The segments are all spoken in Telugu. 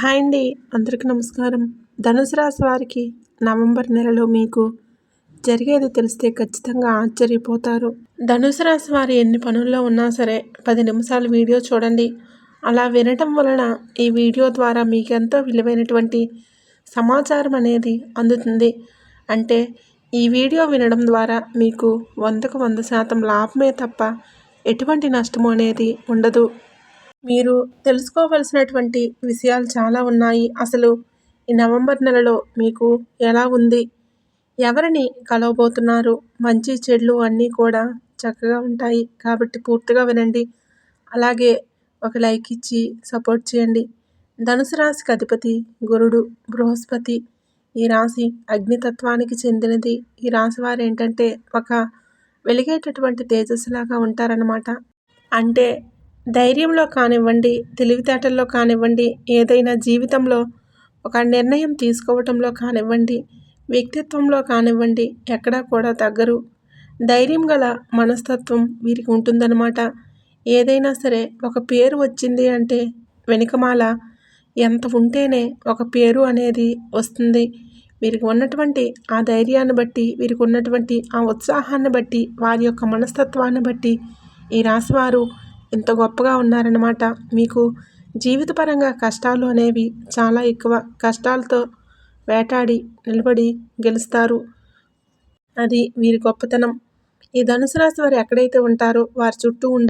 హాయ్ అండి. అందరికీ నమస్కారం. ధనుసు రాశి వారికి నవంబర్ నెలలో మీకు జరిగేది తెలిస్తే ఖచ్చితంగా ఆశ్చర్యపోతారు. ధనుసు రాశి వారి ఎన్ని పనుల్లో ఉన్నా సరే పది నిమిషాలు వీడియో చూడండి. అలా వినటం వలన ఈ వీడియో ద్వారా మీకు ఎంతో విలువైనటువంటి సమాచారం అనేది అందుతుంది. అంటే ఈ వీడియో వినడం ద్వారా మీకు వందకు వంద శాతం లాభమే తప్ప ఎటువంటి నష్టము అనేది ఉండదు. మీరు తెలుసుకోవలసినటువంటి విషయాలు చాలా ఉన్నాయి. అసలు ఈ నవంబర్ నెలలో మీకు ఎలా ఉంది? ఎవరిని కలవబోతున్నారు? మంచి చెడులు అన్నీ కూడా చక్కగా ఉంటాయి కాబట్టి పూర్తిగా వినండి. అలాగే ఒక లైక్ ఇచ్చి సపోర్ట్ చేయండి. ధనుసు రాశికి అధిపతి గురుడు బృహస్పతి. ఈ రాశి అగ్నితత్వానికి చెందినది. ఈ రాశి వారు ఏంటంటే ఒక వెలిగేటటువంటి తేజస్సులాగా ఉంటారనమాట అంటే ధైర్యంలో కానివ్వండి తెలివితేటల్లో కానివ్వండి ఏదైనా జీవితంలో ఒక నిర్ణయం తీసుకోవటంలో కానివ్వండి వ్యక్తిత్వంలో కానివ్వండి ఎక్కడా కూడా తగ్గరు. ధైర్యం గల మనస్తత్వం వీరికి ఉంటుందన్నమాట. ఏదైనా సరే ఒక పేరు వచ్చింది అంటే వెనుకమాల ఎంత ఉంటేనే ఒక పేరు అనేది వస్తుంది. వీరికి ఉన్నటువంటి ఆ ధైర్యాన్ని బట్టి వీరికి ఉన్నటువంటి ఆ ఉత్సాహాన్ని బట్టి వారి యొక్క మనస్తత్వాన్ని బట్టి ఈ రాశివారు ఇంత గొప్పగా ఉన్నారన్నమాట. మీకు జీవితపరంగా కష్టాలు అనేవి చాలా ఎక్కువ. కష్టాలతో వేటాడి నిలబడి గెలుస్తారు. అది వీరి గొప్పతనం. ఈ ధనుసు రాశి వారు ఎక్కడైతే ఉంటారో వారి చుట్టూ ఉండే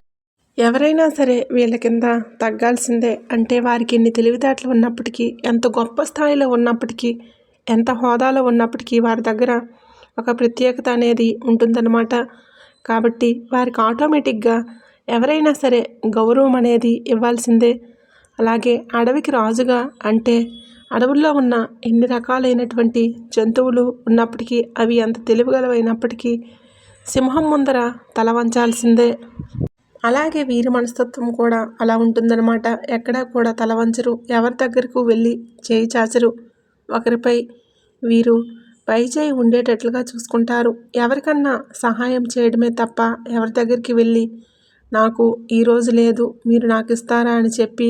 ఎవరైనా సరే వీళ్ళ కింద తగ్గాల్సిందే. అంటే వారికి ఎన్ని తెలివితేటలు ఉన్నప్పటికీ ఎంత గొప్ప స్థాయిలో ఉన్నప్పటికీ ఎంత హోదాలో ఉన్నప్పటికీ వారి దగ్గర ఒక ప్రత్యేకత అనేది ఉంటుందన్నమాట. కాబట్టి వారికి ఆటోమేటిక్గా ఎవరైనా సరే గౌరవం అనేది ఇవ్వాల్సిందే. అలాగే అడవికి రాజుగా అంటే అడవుల్లో ఉన్న ఎన్ని రకాలైనటువంటి జంతువులు ఉన్నప్పటికీ అవి ఎంత తెలివిగలవైనప్పటికీ సింహం ముందర తల వంచాల్సిందే. అలాగే వీరి మనస్తత్వం కూడా అలా ఉంటుందన్నమాట. ఎక్కడా కూడా తల వంచరు. ఎవరి దగ్గరకు వెళ్ళి చేయి చాచరు. ఒకరిపై వీరు పై చేయి ఉండేటట్లుగా చూసుకుంటారు. ఎవరికన్నా సహాయం చేయడమే తప్ప ఎవరి దగ్గరికి వెళ్ళి నాకు ఈరోజు లేదు మీరు నాకు ఇస్తారా అని చెప్పి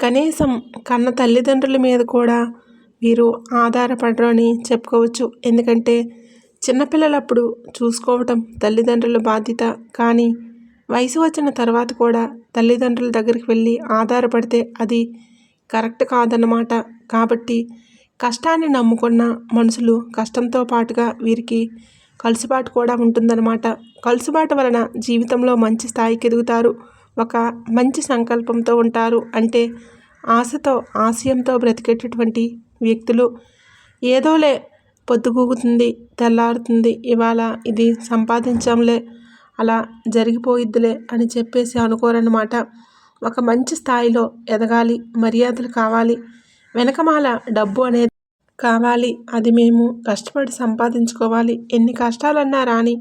కనీసం కన్న తల్లిదండ్రుల మీద కూడా వీరు ఆధారపడరు అని చెప్పుకోవచ్చు. ఎందుకంటే చిన్నపిల్లలప్పుడు చూసుకోవటం తల్లిదండ్రుల బాధ్యత. కానీ వయసు వచ్చిన తర్వాత కూడా తల్లిదండ్రుల దగ్గరికి వెళ్ళి ఆధారపడితే అది కరెక్ట్ కాదన్నమాట. కాబట్టి కష్టాన్ని నమ్ముకున్న మనుషులు కష్టంతో పాటుగా వీరికి కలుసుబాటు కూడా ఉంటుందన్నమాట. కలుసుబాటు వలన జీవితంలో మంచి స్థాయికి ఎదుగుతారు. ఒక మంచి సంకల్పంతో ఉంటారు. అంటే ఆశతో ఆశయంతో బ్రతికేటటువంటి వ్యక్తులు. ఏదోలే పొద్దుగూగుతుంది తెల్లారుతుంది ఇవాళ ఇది సంపాదించంలే అలా జరిగిపోయిద్దిలే అని చెప్పేసి అనుకోరన్నమాట. ఒక మంచి స్థాయిలో ఎదగాలి మర్యాదలు కావాలి. వెనకమాల డబ్బు అనేది కావాలి. అది మేము కష్టపడి సంపాదించుకోవాలి. ఎన్ని కష్టాలన్నా రాని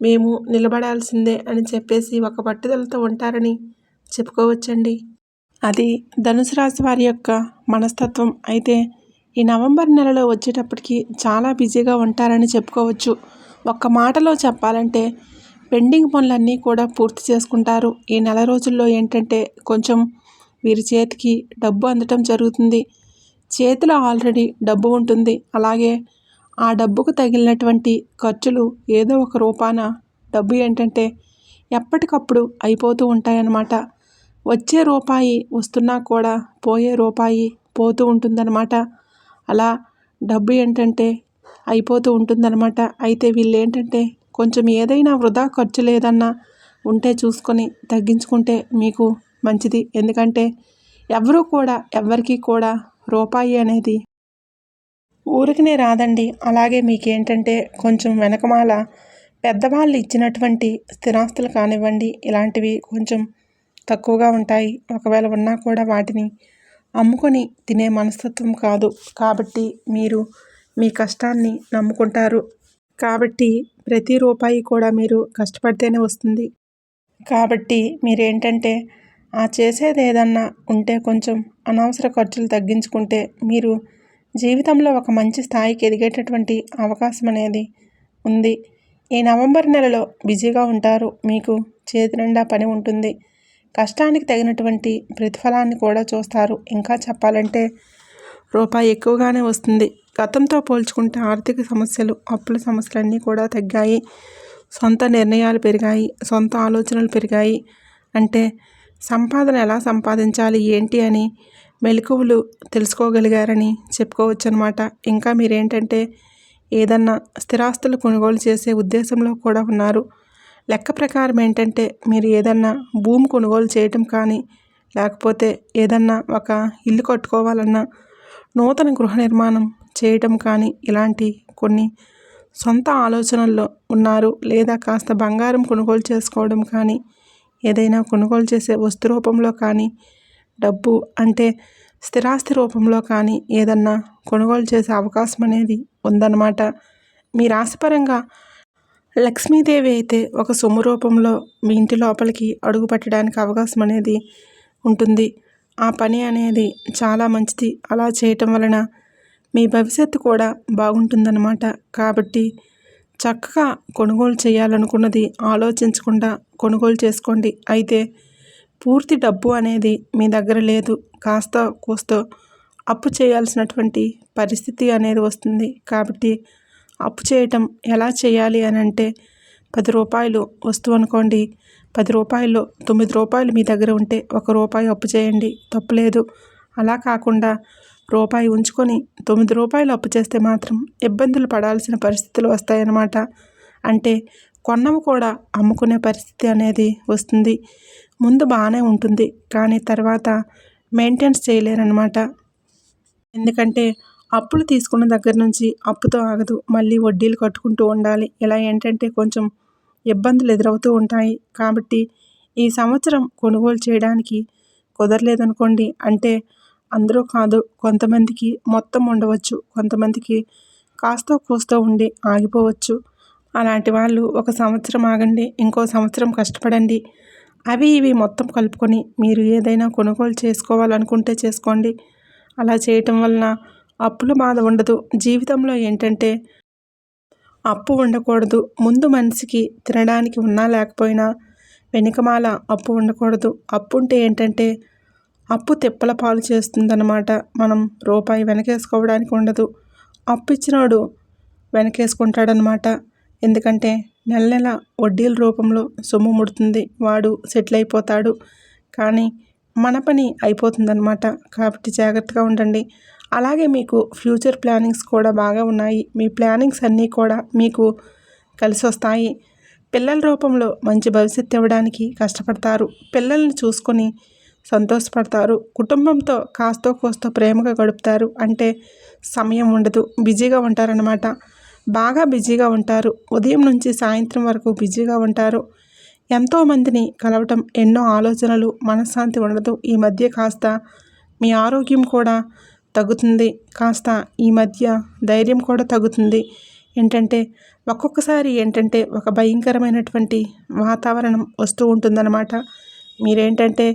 మేము నిలబడాల్సిందే అని చెప్పేసి ఒక పట్టుదలతో ఉంటారని చెప్పుకోవచ్చండి. అది ధనుసు రాశి వారి యొక్క మనస్తత్వం. అయితే ఈ నవంబర్ నెలలో వచ్చేటప్పటికి చాలా బిజీగా ఉంటారని చెప్పుకోవచ్చు. ఒక్క మాటలో చెప్పాలంటే పెండింగ్ పనులన్నీ కూడా పూర్తి చేసుకుంటారు. ఈ నెల రోజుల్లో ఏంటంటే కొంచెం వీరి చేతికి డబ్బు అందటం జరుగుతుంది. చేతిలో ఆల్రెడీ డబ్బు ఉంటుంది. అలాగే ఆ డబ్బుకు తగిలినటువంటి ఖర్చులు ఏదో ఒక రూపాన డబ్బు ఏంటంటే ఎప్పటికప్పుడు అయిపోతూ ఉంటాయన్నమాట. వచ్చే రూపాయి వస్తున్నా కూడా పోయే రూపాయి పోతూ ఉంటుందన్నమాట. అలా డబ్బు ఏంటంటే అయిపోతూ ఉంటుందన్నమాట. అయితే వీళ్ళు ఏంటంటే కొంచెం ఏదైనా వృధా ఖర్చు లేదన్నా ఉంటే చూసుకొని తగ్గించుకుంటే మీకు మంచిది. ఎందుకంటే ఎవరూ కూడా ఎవరికీ కూడా రూపాయి అనేది. ఊరికినే రాదండి. అలాగే మీకేంటంటే కొంచెం వెనకమాల పెద్దవాళ్ళు ఇచ్చినటువంటి స్థిరాస్తులు కానివ్వండి ఇలాంటివి కొంచెం తక్కువగా ఉంటాయి. ఒకవేళ ఉన్నా కూడా వాటిని అమ్ముకొని తినే మనస్తత్వం కాదు. కాబట్టి మీరు మీ కష్టాన్ని నమ్ముకుంటారు. కాబట్టి ప్రతి రూపాయి కూడా మీరు కష్టపడితేనే వస్తుంది. కాబట్టి మీరేంటంటే ఆ చేసేది ఏదన్నా ఉంటే కొంచెం అనవసర ఖర్చులు తగ్గించుకుంటే మీరు జీవితంలో ఒక మంచి స్థాయికి ఎదిగేటటువంటి అవకాశం అనేది ఉంది. ఈ నవంబర్ నెలలో బిజీగా ఉంటారు. మీకు చేతి నిండా పని ఉంటుంది. కష్టానికి తగినటువంటి ప్రతిఫలాన్ని కూడా చూస్తారు. ఇంకా చెప్పాలంటే రూపాయి ఎక్కువగానే వస్తుంది. గతంతో పోల్చుకుంటే ఆర్థిక సమస్యలు అప్పుల సమస్యలన్నీ కూడా తగ్గాయి. సొంత నిర్ణయాలు పెరిగాయి. సొంత ఆలోచనలు పెరిగాయి. అంటే సంపాదన ఎలా సంపాదించాలి ఏంటి అని మెలకువలు తెలుసుకోగలిగారని చెప్పుకోవచ్చు అనమాట ఇంకా మీరేంటంటే ఏదన్నా స్థిరాస్తులు కొనుగోలు చేసే ఉద్దేశంలో కూడా ఉన్నారు. లెక్క ప్రకారం ఏంటంటే మీరు ఏదన్నా భూమి కొనుగోలు చేయటం కానీ లేకపోతే ఏదన్నా ఒక ఇల్లు కట్టుకోవాలన్నా నూతన గృహ నిర్మాణం చేయటం కానీ ఇలాంటి కొన్ని సొంత ఆలోచనల్లో ఉన్నారు. లేదా కాస్త బంగారం కొనుగోలు చేసుకోవడం కానీ ఏదైనా కొనుగోలు చేసే వస్తు రూపంలో కానీ డబ్బు అంటే స్థిరాస్తి రూపంలో కానీ ఏదన్నా కొనుగోలు చేసే అవకాశం అనేది ఉందన్నమాట. మీ రాశిపరంగా లక్ష్మీదేవి అయితే ఒక సొమ్ము రూపంలో మీ ఇంటి లోపలికి అడుగు పెట్టడానికి అవకాశం అనేది ఉంటుంది. ఆ పని అనేది చాలా మంచిది. అలా చేయటం వలన మీ భవిష్యత్తు కూడా బాగుంటుందన్నమాట. కాబట్టి చక్కగా కొనుగోలు చేయాలనుకున్నది ఆలోచించకుండా కొనుగోలు చేసుకోండి. అయితే పూర్తి డబ్బు అనేది మీ దగ్గర లేదు. కాస్త కూస్తో అప్పు చేయాల్సినటువంటి పరిస్థితి అనేది వస్తుంది. కాబట్టి అప్పు చేయటం ఎలా చేయాలి అని అంటే పది రూపాయలు వస్తువు అనుకోండి. పది రూపాయల్లో తొమ్మిది రూపాయలు మీ దగ్గర ఉంటే ఒక రూపాయి అప్పు చేయండి. తప్పులేదు అలా కాకుండా రూపాయి ఉంచుకొని తొమ్మిది రూపాయలు అప్పు చేస్తే మాత్రం ఇబ్బందులు పడాల్సిన పరిస్థితులు వస్తాయన్నమాట. అంటే కొన్నము కూడా అమ్ముకునే పరిస్థితి అనేది వస్తుంది. ముందు బాగానే ఉంటుంది. కానీ తర్వాత మెయింటెన్స్ చేయలేరనమాట ఎందుకంటే అప్పులు తీసుకున్న దగ్గర నుంచి అప్పుతో ఆగదు. మళ్ళీ వడ్డీలు కట్టుకుంటూ ఉండాలి. ఇలా ఏంటంటే కొంచెం ఇబ్బందులు ఎదురవుతూ ఉంటాయి. కాబట్టి ఈ సంవత్సరం కొనుగోలు చేయడానికి కుదరలేదనుకోండి. అంటే అందరూ కాదు కొంతమందికి మొత్తం ఉండవచ్చు కొంతమందికి కాస్తో కూస్తో ఉండి ఆగిపోవచ్చు. అలాంటి వాళ్ళు ఒక సంవత్సరం ఆగండి ఇంకో సంవత్సరం కష్టపడండి. అవి ఇవి మొత్తం కలుపుకొని మీరు ఏదైనా కొనుగోలు చేసుకోవాలనుకుంటే చేసుకోండి. అలా చేయటం వలన అప్పుల బాధ ఉండదు. జీవితంలో ఏంటంటే అప్పు ఉండకూడదు. ముందు మనిషికి తినడానికి ఉన్నా లేకపోయినా వెనుకమాల అప్పు ఉండకూడదు. అప్పు ఉంటే ఏంటంటే అప్పు తిప్పల పాలు చేస్తుందన్నమాట. మనం రూపాయి వెనకేసుకోవడానికి ఉండదు. అప్పు ఇచ్చినాడు వెనకేసుకుంటాడనమాట ఎందుకంటే నెల నెల వడ్డీల రూపంలో సొమ్ము ముడుతుంది. వాడు సెటిల్ అయిపోతాడు. కానీ మన పని అయిపోతుందన్నమాట. కాబట్టి జాగ్రత్తగా ఉండండి. అలాగే మీకు ఫ్యూచర్ ప్లానింగ్స్ కూడా బాగా ఉన్నాయి. మీ ప్లానింగ్స్ అన్నీ కూడా మీకు కలిసి వస్తాయి పిల్లల రూపంలో మంచి భవిష్యత్తు ఇవ్వడానికి కష్టపడతారు. పిల్లల్ని చూసుకొని సంతోషపడతారు. కుటుంబంతో కాస్తో కోస్తో ప్రేమగా గడుపుతారు. అంటే సమయం ఉండదు. బిజీగా ఉంటారనమాట బాగా బిజీగా ఉంటారు. ఉదయం నుంచి సాయంత్రం వరకు బిజీగా ఉంటారు. ఎంతోమందిని కలవటం ఎన్నో ఆలోచనలు మనశ్శాంతి ఉండదు. ఈ మధ్య కాస్త మీ ఆరోగ్యం కూడా తగ్గుతుంది. కాస్త ఈ మధ్య ధైర్యం కూడా తగ్గుతుంది. ఏంటంటే ఒక్కొక్కసారి ఏంటంటే ఒక భయంకరమైనటువంటి వాతావరణం వస్తూ ఉంటుందన్నమాట. మీరేంటంటే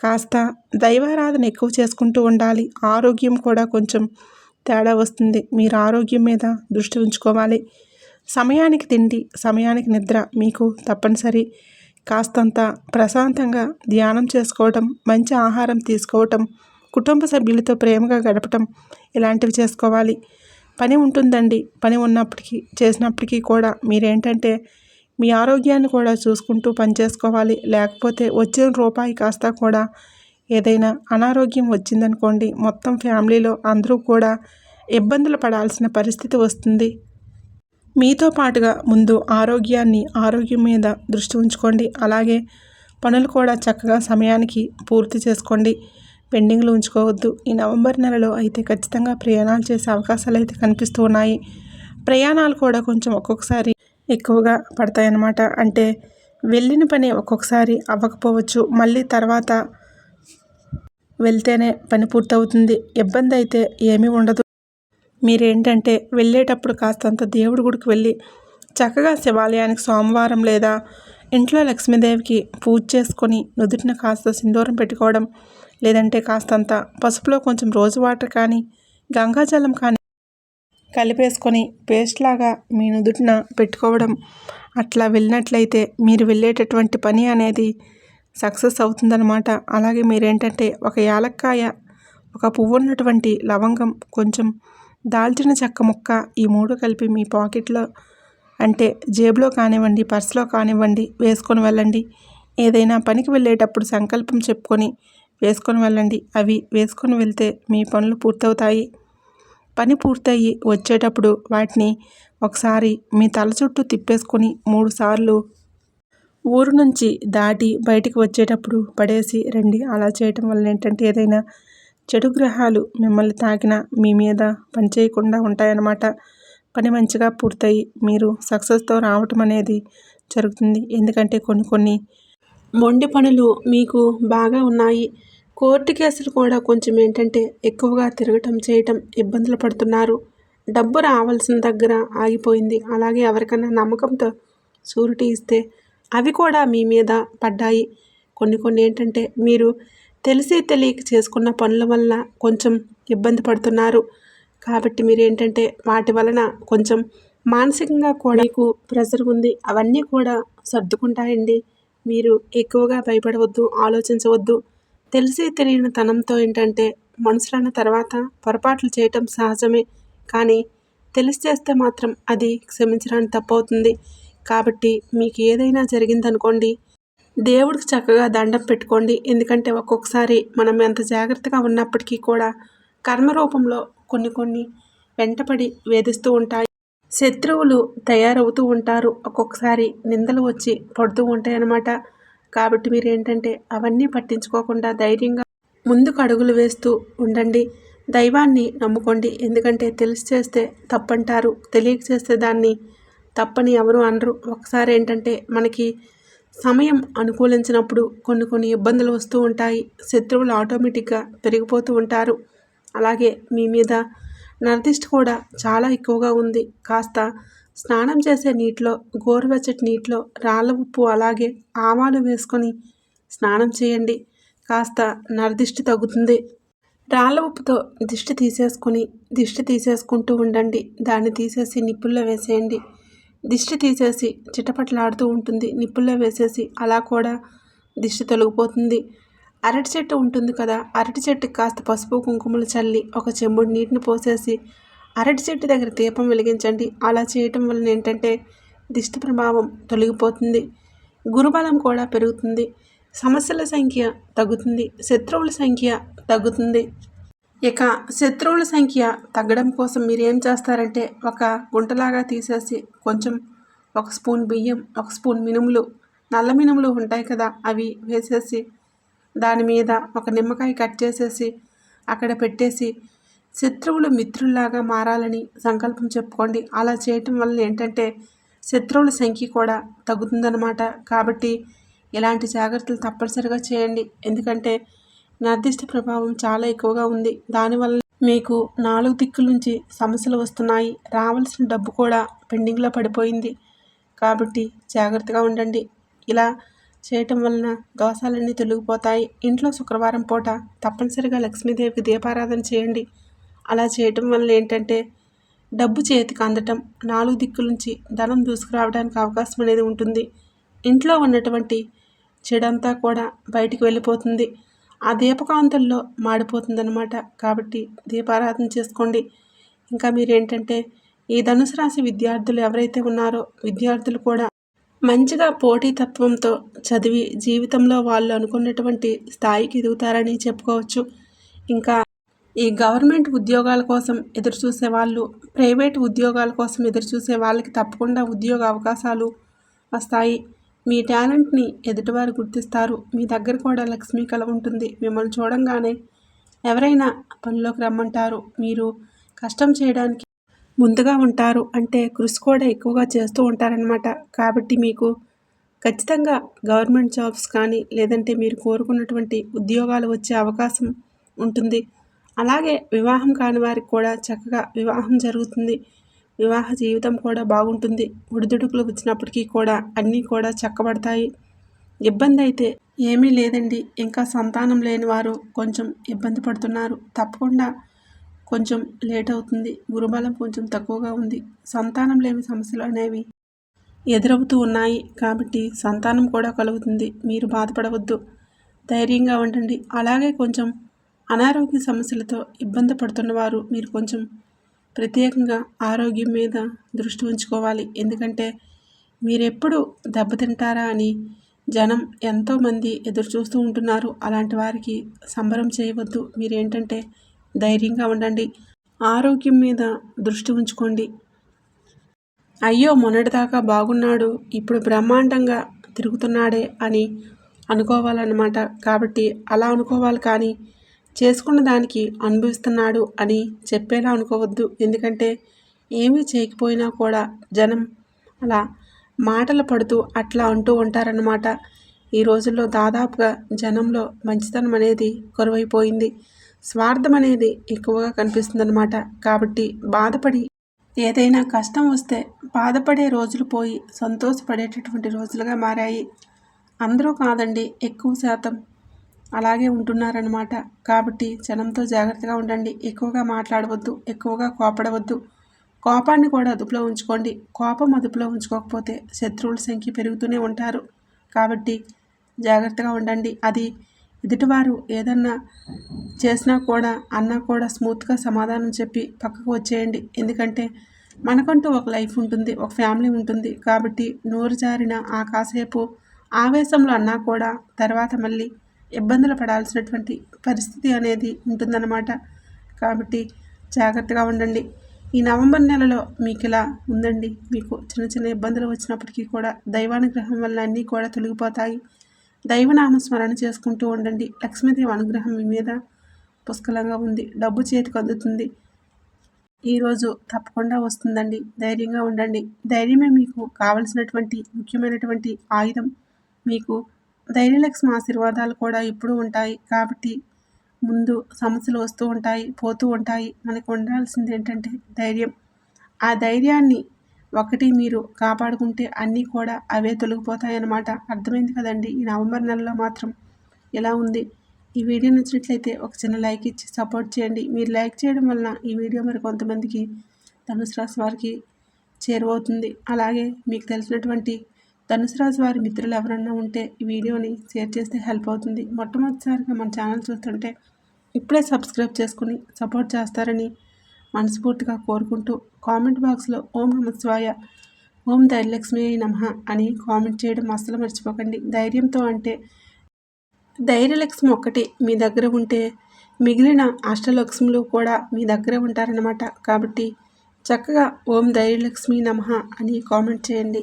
కాస్త దైవారాధన ఎక్కువ చేసుకుంటూ ఉండాలి. ఆరోగ్యం కూడా కొంచెం తేడా వస్తుంది. మీరు ఆరోగ్యం మీద దృష్టి ఉంచుకోవాలి. సమయానికి తిండి సమయానికి నిద్ర మీకు తప్పనిసరి. కాస్తంత ప్రశాంతంగా ధ్యానం చేసుకోవటం మంచి ఆహారం తీసుకోవటం కుటుంబ సభ్యులతో ప్రేమగా గడపటం ఇలాంటివి చేసుకోవాలి. పని ఉంటుందండి. పని ఉన్నప్పటికీ చేసినప్పటికీ కూడా మీరేంటంటే మీ ఆరోగ్యాన్ని కూడా చూసుకుంటూ పని చేసుకోవాలి. లేకపోతే వచ్చిన రూపాయి కాస్త కూడా ఏదైనా అనారోగ్యం వచ్చిందనుకోండి మొత్తం ఫ్యామిలీలో అందరూ కూడా ఇబ్బందులు పడాల్సిన పరిస్థితి వస్తుంది. మీతో పాటుగా ముందు ఆరోగ్యాన్ని ఆరోగ్యం మీద దృష్టి ఉంచుకోండి. అలాగే పనులు కూడా చక్కగా సమయానికి పూర్తి చేసుకోండి. పెండింగ్లు ఉంచుకోవద్దు. ఈ నవంబర్ నెలలో అయితే ఖచ్చితంగా ప్రయాణాలు చేసే అవకాశాలు అయితే కనిపిస్తూ ఉన్నాయి. ప్రయాణాలు కూడా కొంచెం ఒక్కొక్కసారి ఎక్కువగా పడతాయన్నమాట. అంటే వెళ్ళిన పని ఒక్కొక్కసారి అవ్వకపోవచ్చు. మళ్ళీ తర్వాత వెళ్తేనే పని పూర్తవుతుంది. ఇబ్బంది అయితే ఏమీ ఉండదు. మీరేంటంటే వెళ్ళేటప్పుడు కాస్తంత దేవుడి గుడికి వెళ్ళి చక్కగా శివాలయానికి సోమవారం లేదా ఇంట్లో లక్ష్మీదేవికి పూజ చేసుకొని నుదుటిన కాస్త సింధూరం పెట్టుకోవడం లేదంటే కాస్తంత పసుపులో కొంచెం రోజు వాటర్ కానీ గంగాజలం కానీ కలిపేసుకొని పేస్ట్ లాగా మీ నుదుటిన పెట్టుకోవడం అట్లా వెళ్ళినట్లయితే మీరు వెళ్ళేటటువంటి పని అనేది సక్సెస్ అవుతుందన్నమాట. అలాగే మీరేంటంటే ఒక యాలక్కాయ ఒక పువ్వు ఉన్నటువంటి లవంగం కొంచెం దాల్చిన చెక్క ముక్క ఈ మూడు కలిపి మీ పాకెట్లో అంటే జేబులో కానివ్వండి పర్సులో కానివ్వండి వేసుకొని వెళ్ళండి. ఏదైనా పనికి వెళ్ళేటప్పుడు సంకల్పం చెప్పుకొని వేసుకొని వెళ్ళండి. అవి వేసుకొని వెళ్తే మీ పనులు పూర్తవుతాయి. పని పూర్తయి వచ్చేటప్పుడు వాటిని ఒకసారి మీ తల చుట్టూ తిప్పేసుకొని మూడుసార్లు ఊరు నుంచి దాటి బయటికి వచ్చేటప్పుడు పడేసి రండి. అలా చేయటం వల్ల ఏంటంటే ఏదైనా చెడు గ్రహాలు మిమ్మల్ని తాకినా మీ మీద పనిచేయకుండా ఉంటాయన్నమాట. పని మంచిగా పూర్తయి మీరు సక్సెస్తో రావటం అనేది జరుగుతుంది. ఎందుకంటే కొన్ని కొన్ని మొండి పనులు మీకు బాగా ఉన్నాయి. కోర్టు కేసులు కూడా కొంచెం ఏంటంటే ఎక్కువగా తిరగటం చేయటం ఇబ్బందులు పడుతున్నారు. డబ్బు రావాల్సిన దగ్గర ఆగిపోయింది. అలాగే ఎవరికైనా నమ్మకంతో షూరిటీ ఇస్తే అవి కూడా మీ మీద పడ్డాయి. కొన్ని కొన్ని ఏంటంటే మీరు తెలిసి తెలియక చేసుకున్న పనుల వల్ల కొంచెం ఇబ్బంది పడుతున్నారు. కాబట్టి మీరు ఏంటంటే వాటి వలన కొంచెం మానసికంగా కూడా మీకు ప్రెషర్ ఉంది. అవన్నీ కూడా సర్దుకుంటాయండి. మీరు ఎక్కువగా భయపడవద్దు ఆలోచించవద్దు. తెలిసి తెలియని తనంతో ఏంటంటే మనుషులైన తర్వాత పొరపాట్లు చేయటం సహజమే. కానీ తెలిసి చేస్తే మాత్రం అది క్షమించడానికి తప్పవుతుంది. కాబట్టి మీకు ఏదైనా జరిగిందనుకోండి దేవుడికి చక్కగా దండం పెట్టుకోండి. ఎందుకంటే ఒక్కొక్కసారి మనం ఎంత జాగ్రత్తగా ఉన్నప్పటికీ కూడా కర్మ రూపంలో కొన్ని కొన్ని వెంటపడి వేధిస్తూ ఉంటాయి. శత్రువులు తయారవుతూ ఉంటారు. ఒక్కొక్కసారి నిందలు వచ్చి పడుతూ ఉంటాయి అన్నమాట కాబట్టి మీరు ఏంటంటే అవన్నీ పట్టించుకోకుండా ధైర్యంగా ముందుకు అడుగులు వేస్తూ ఉండండి. దైవాన్ని నమ్ముకోండి. ఎందుకంటే తెలిసి చేస్తే తప్పంటారు. తెలియక చేస్తే దాన్ని తప్పని ఎవరు అనరు. ఒకసారి ఏంటంటే మనకి సమయం అనుకూలించినప్పుడు కొన్ని కొన్ని ఇబ్బందులు వస్తూ ఉంటాయి. శత్రువులు ఆటోమేటిక్గా పెరిగిపోతూ ఉంటారు. అలాగే మీ మీద నరదిష్టి కూడా చాలా ఎక్కువగా ఉంది. కాస్త స్నానం చేసే నీటిలో గోరువెచ్చటి నీటిలో రాళ్ళ ఉప్పు అలాగే ఆవాలు వేసుకొని స్నానం చేయండి. కాస్త నరదిష్టి తగ్గుతుంది. రాళ్ళ ఉప్పుతో దిష్టి తీసేసుకొని దిష్టి తీసేసుకుంటూ ఉండండి. దాన్ని తీసేసి నిప్పుల్లో వేసేయండి. దిష్టి తీసేసి చిటపట్లాడుతూ ఉంటుంది. నిప్పుల్లో వేసేసి అలా కూడా దిష్టి తొలగిపోతుంది. అరటి చెట్టు ఉంటుంది కదా అరటి చెట్టుకి కాస్త పసుపు కుంకుమలు చల్లి ఒక చెంబుడు నీటిని పోసేసి అరటి చెట్టు దగ్గర దీపం వెలిగించండి. అలా చేయటం వలన ఏంటంటే దిష్టి ప్రభావం తొలగిపోతుంది. గురుబలం కూడా పెరుగుతుంది. సమస్యల సంఖ్య తగ్గుతుంది. శత్రువుల సంఖ్య తగ్గుతుంది. ఇక శత్రువుల సంఖ్య తగ్గడం కోసం మీరు ఏం చేస్తారంటే ఒక గుంటలాగా తీసేసి కొంచెం ఒక స్పూన్ బియ్యం ఒక స్పూన్ మినుములు నల్ల మినుములు ఉంటాయి కదా అవి వేసేసి దాని మీద ఒక నిమ్మకాయ కట్ చేసేసి అక్కడ పెట్టేసి శత్రువులు మిత్రుల్లాగా మారాలని సంకల్పం చెప్పుకోండి. అలా చేయటం వల్ల ఏంటంటే శత్రువుల సంఖ్య కూడా తగ్గుతుందన్నమాట. కాబట్టి ఇలాంటి జాగ్రత్తలు తప్పనిసరిగా చేయండి. ఎందుకంటే నిర్దిష్ట ప్రభావం చాలా ఎక్కువగా ఉంది. దానివల్ల మీకు నాలుగు దిక్కుల నుంచి సమస్యలు వస్తున్నాయి. రావాల్సిన డబ్బు కూడా పెండింగ్లో పడిపోయింది. కాబట్టి జాగ్రత్తగా ఉండండి. ఇలా చేయటం వలన దోషాలన్నీ తొలగిపోతాయి. ఇంట్లో శుక్రవారం పూట తప్పనిసరిగా లక్ష్మీదేవికి దీపారాధన చేయండి. అలా చేయటం వల్ల ఏంటంటే డబ్బు చేతికి అందటం నాలుగు దిక్కుల నుంచి ధనం దూసుకురావడానికి అవకాశం అనేది ఉంటుంది. ఇంట్లో ఉన్నటువంటి చెడంతా కూడా బయటికి వెళ్ళిపోతుంది. ఆ దీపకాంతుల్లో మాడిపోతుందన్నమాట. కాబట్టి దీపారాధన చేసుకోండి. ఇంకా మీరేంటంటే ఈ ధనుసు రాశి విద్యార్థులు ఎవరైతే ఉన్నారో విద్యార్థులు కూడా మంచిగా పోటీతత్వంతో చదివి జీవితంలో వాళ్ళు అనుకున్నటువంటి స్థాయికి ఎదుగుతారని చెప్పుకోవచ్చు. ఇంకా ఈ గవర్నమెంట్ ఉద్యోగాల కోసం ఎదురుచూసే వాళ్ళు ప్రైవేట్ ఉద్యోగాల కోసం ఎదురుచూసే వాళ్ళకి తప్పకుండా ఉద్యోగ అవకాశాలు వస్తాయి. మీ టాలెంట్ని ఎదుటివారు గుర్తిస్తారు. మీ దగ్గర కూడా లక్ష్మీ కళ ఉంటుంది. మిమ్మల్ని చూడంగానే ఎవరైనా పనిలోకి రమ్మంటారు. మీరు కష్టం చేయడానికి ముందుగా ఉంటారు. అంటే కృషి కూడా ఎక్కువగా చేస్తూ ఉంటారనమాట కాబట్టి మీకు ఖచ్చితంగా గవర్నమెంట్ జాబ్స్ కానీ లేదంటే మీరు కోరుకున్నటువంటి ఉద్యోగాలు వచ్చే అవకాశం ఉంటుంది. అలాగే వివాహం కాని వారికి కూడా చక్కగా వివాహం జరుగుతుంది. వివాహ జీవితం కూడా బాగుంటుంది. ఒడిదుడుకులు వచ్చినప్పటికీ కూడా అన్నీ కూడా చక్కబడతాయి. ఇబ్బంది అయితే ఏమీ లేదండి. ఇంకా సంతానం లేని వారు కొంచెం ఇబ్బంది పడుతున్నారు. తప్పకుండా కొంచెం లేట్ అవుతుంది. గురుబలం కొంచెం తక్కువగా ఉంది. సంతానం లేని సమస్యలు అనేవి ఎదురవుతూ ఉన్నాయి. కాబట్టి సంతానం కూడా కలుగుతుంది. మీరు బాధపడవద్దు. ధైర్యంగా ఉండండి. అలాగే కొంచెం అనారోగ్య సమస్యలతో ఇబ్బంది పడుతున్నవారు మీరు కొంచెం ప్రత్యేకంగా ఆరోగ్యం మీద దృష్టి ఉంచుకోవాలి. ఎందుకంటే మీరెప్పుడు దెబ్బతింటారా అని జనం ఎంతోమంది ఎదురు చూస్తూ ఉంటున్నారు. అలాంటి వారికి సంబరం చేయవద్దు. మీరేంటంటే ధైర్యంగా ఉండండి. ఆరోగ్యం మీద దృష్టి ఉంచుకోండి. అయ్యో మొన్నటిదాకా బాగున్నాడు ఇప్పుడు బ్రహ్మాండంగా తిరుగుతున్నాడే అని అనుకోవాలన్నమాట. కాబట్టి అలా అనుకోవాలి కానీ చేసుకున్న దానికి అనుభవిస్తున్నాడు అని చెప్పేలా అనుకోవద్దు. ఎందుకంటే ఏమీ చేయకపోయినా కూడా జనం అలా మాటలు పడుతూ అట్లా అంటూ ఉంటారన్నమాట. ఈ రోజుల్లో దాదాపుగా జనంలో మంచితనం అనేది కరువైపోయింది. స్వార్థం అనేది ఎక్కువగా కనిపిస్తుందన్నమాట. కాబట్టి బాధపడి ఏదైనా కష్టం వస్తే బాధపడే రోజులు పోయి సంతోషపడేటటువంటి రోజులుగా మారాయి. అందరూ కాదండి ఎక్కువ శాతం అలాగే ఉంటున్నారనమాట కాబట్టి జనంతో జాగ్రత్తగా ఉండండి. ఎక్కువగా మాట్లాడవద్దు ఎక్కువగా కోపడవద్దు. కోపాన్ని కూడా అదుపులో ఉంచుకోండి. కోపం అదుపులో ఉంచుకోకపోతే శత్రువుల సంఖ్య పెరుగుతూనే ఉంటారు. కాబట్టి జాగ్రత్తగా ఉండండి. అది ఎదుటివారు ఏదన్నా చేసినా కూడా అన్నా కూడా స్మూత్గా సమాధానం చెప్పి పక్కకు వచ్చేయండి. ఎందుకంటే మనకంటూ ఒక లైఫ్ ఉంటుంది ఒక ఫ్యామిలీ ఉంటుంది. కాబట్టి నోరు జారిన ఆ కాసేపు ఆవేశంలో అన్నా కూడా తర్వాత మళ్ళీ ఇబ్బందులు పడాల్సినటువంటి పరిస్థితి అనేది ఉంటుందన్నమాట. కాబట్టి జాగ్రత్తగా ఉండండి. ఈ నవంబర్ నెలలో మీకు ఇలా ఉందండి. మీకు చిన్న చిన్న ఇబ్బందులు వచ్చినప్పటికీ కూడా దైవానుగ్రహం వల్ల అన్నీ కూడా తొలగిపోతాయి. దైవనామస్మరణ చేసుకుంటూ ఉండండి. లక్ష్మీదేవి అనుగ్రహం మీ మీద పుష్కలంగా ఉంది. డబ్బు చేతికి అందుతుంది. ఈరోజు తప్పకుండా వస్తుందండి. ధైర్యంగా ఉండండి. ధైర్యమే మీకు కావలసినటువంటి ముఖ్యమైనటువంటి ఆయుధం. మీకు ధైర్యలక్ష్మి ఆశీర్వాదాలు కూడా ఎప్పుడూ ఉంటాయి. కాబట్టి ముందు సమస్యలు వస్తూ ఉంటాయి పోతూ ఉంటాయి. మనకు ఉండాల్సింది ఏంటంటే ధైర్యం. ఆ ధైర్యాన్ని ఒకటి మీరు కాపాడుకుంటే అన్నీ కూడా అవే తొలగిపోతాయి అన్నమాట అర్థమైంది కదండి? ఈ నవంబర్ నెలలో మాత్రం ఎలా ఉంది? ఈ వీడియో నచ్చినట్లయితే ఒక చిన్న లైక్ ఇచ్చి సపోర్ట్ చేయండి. మీరు లైక్ చేయడం వలన ఈ వీడియో మరి కొంతమందికి ధనుసు రాశి వారికి చేరువవుతుంది. అలాగే మీకు తెలిసినటువంటి ధనుసు రాశి వారి మిత్రులు ఎవరన్నా ఉంటే ఈ వీడియోని షేర్ చేస్తే హెల్ప్ అవుతుంది. మొట్టమొదటిసారిగా మన ఛానల్ చూస్తుంటే ఇప్పుడే సబ్స్క్రైబ్ చేసుకుని సపోర్ట్ చేస్తారని మనస్ఫూర్తిగా కోరుకుంటూ కామెంట్ బాక్స్లో ఓం నమస్వాయ ఓం ధైర్యలక్ష్మి నమ అని కామెంట్ చేయడం అస్సలు మర్చిపోకండి. ధైర్యంతో అంటే ధైర్యలక్ష్మి ఒక్కటి మీ దగ్గర ఉంటే మిగిలిన అష్టలక్ష్ములు కూడా మీ దగ్గర ఉంటారన్నమాట. కాబట్టి చక్కగా ఓం ధైర్యలక్ష్మి నమ అని కామెంట్ చేయండి.